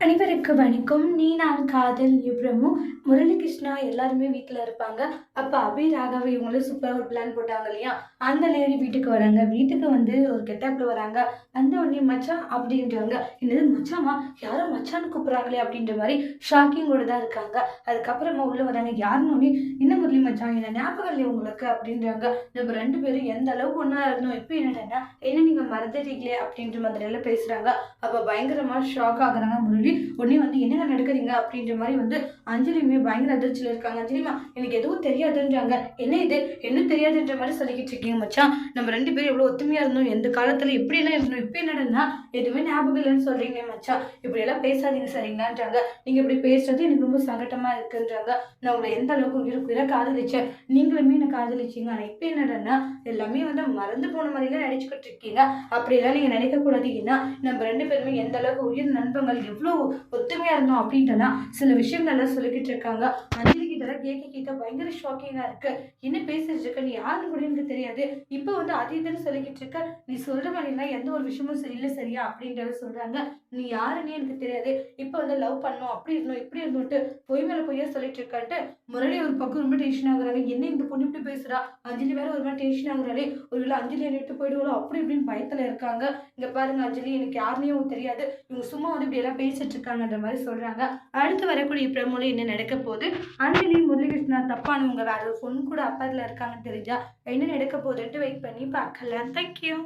அனைவருக்கு வணக்கம். நீ நான் காதல் இப்ரமும் முரளிகிருஷ்ணா எல்லாருமே வீட்டில் இருப்பாங்க. அப்போ அபி ராகவ் இவங்களும் சூப்பராக ஒரு பிளான் போட்டாங்க இல்லையா? அந்த லேடி வீட்டுக்கு வராங்க. வீட்டுக்கு வந்து ஒரு கெட்டப்பில் வராங்க. அந்த உடனே மச்சான் அப்படின்றாங்க. என்னது மச்சாமா யாரும் மச்சான்னு கூப்பிட்றாங்களே அப்படின்ற மாதிரி ஷாக்கிங்கோட தான் இருக்காங்க. அதுக்கப்புறமா உள்ளே வராங்க. யாருன்னு உடனே என்ன முரளி மச்சான்? என்ன ஞாபகம் இல்லையா உங்களுக்கு? அப்படின்றாங்க. நம்ம ரெண்டு பேரும் எந்த அளவுக்கு ஒன்றா இருந்தோம்? இப்போ என்னென்னா என்ன நீங்கள் மறந்துட்டீங்களே? அப்படின்ற மாதிரி எல்லாம் பேசுகிறாங்க அப்போ பயங்கரமாக ஷாக் ஆகுறாங்க முரளி உடனே வந்து என்னென்ன நடக்கிறீங்க? அப்படின்ற மாதிரி வந்து அஞ்சலியுமே பயங்கர அதிர்ச்சியில் இருக்காங்க. அஞ்சலிமா எனக்கு எதுவும் தெரியாதுன்றாங்க. என்ன இது? என்ன தெரியாதுன்ற மாதிரி சொல்லிக்கிட்டு இருக்கீங்க மச்சான். நம்ம ரெண்டு பேரும் எவ்வளோ ஒத்துமையாக இருந்தோம். எந்த காலத்தில் எப்படியெல்லாம் இருந்தோம். இப்போ என்னடனா எதுவுமே ஞாபகம் இல்லைன்னு சொல்கிறீங்க மச்சான். இப்படியெல்லாம் பேசாதீங்க சரிங்களான்றாங்க. நீங்கள் இப்படி பேசுறது எனக்கு ரொம்ப சங்கட்டமாக இருக்குன்றாங்க. நான் உங்களை எந்த அளவுக்கு உயிருக்கு உயிராக காதலிச்சேன்? நீங்களுமே என்னை காதலிச்சீங்க. ஆனால் இப்போ என்னடனா எல்லாமே வந்து மறந்து போன மாதிரிலாம் நடிச்சுக்கிட்டு இருக்கீங்க. அப்படியெல்லாம் நீங்கள் நினைக்கக்கூடாது. ஏன்னா நம்ம ரெண்டு பேருமே எந்த அளவுக்கு உயிர் நண்பங்கள் எவ்வளோ ஒத்துமையாக இருந்தோம் அப்படின்ட்டுனா சில விஷயங்கள்லாம் சொல்லிக்கிட்டு இருக்காங்க. அஞ்சலி கிட்டலாம் கேட்க கேட்க பயங்கர ஷாக்கிங்காக இருக்கு. என்ன பேசிட்டு இருக்க? நீ யாருன்னு கூட எனக்கு தெரியாது. இப்போ வந்து அதீதன்னு சொல்லிக்கிட்டு இருக்க. நீ சொல்கிற மாதிரிலாம் எந்த ஒரு விஷயமும் சரியில்லை சரியா அப்படின்றத சொல்கிறாங்க நீ யாருன்னே எனக்கு தெரியாது. இப்போ வந்து லவ் பண்ணோம் அப்படி இருந்தோம் இப்படி இருந்தோன்ட்டு பொய் மேலே பொய்யா சொல்லிட்டு இருக்கான்ட்டு முரளி ஒரு பக்கம் ரொம்ப டென்ஷன் ஆகுறாங்க. என்ன இந்த பொண்ணு இப்படி பேசுறா? அஞ்சலி வேற ஒரு மாதிரி டென்ஷன் ஆகுறாளே. ஒருவேளை அஞ்சலி என்னை விட்டு போயிடுவோம் அப்படி இப்படின்னு பயத்துல இருக்காங்க. இங்கே பாருங்க அஞ்சலி எனக்கு யாருனையும் தெரியாது. இவங்க சும்மா வந்து இப்படி எல்லாம் பேசிட்டு இருக்காங்கன்ற மாதிரி சொல்றாங்க. அடுத்து வரக்கூடிய பிரமோல என்ன நடக்க போகுது? அஞ்சலி முரளிகிருஷ்ணா தப்பானவங்க வேற ஒரு பொண்ணு கூட அப்பதில் இருக்காங்கன்னு தெரிஞ்சா என்ன நடக்க போகுதுன்ட்டு வெயிட் பண்ணி பார்க்கலாம். தேங்க்யூ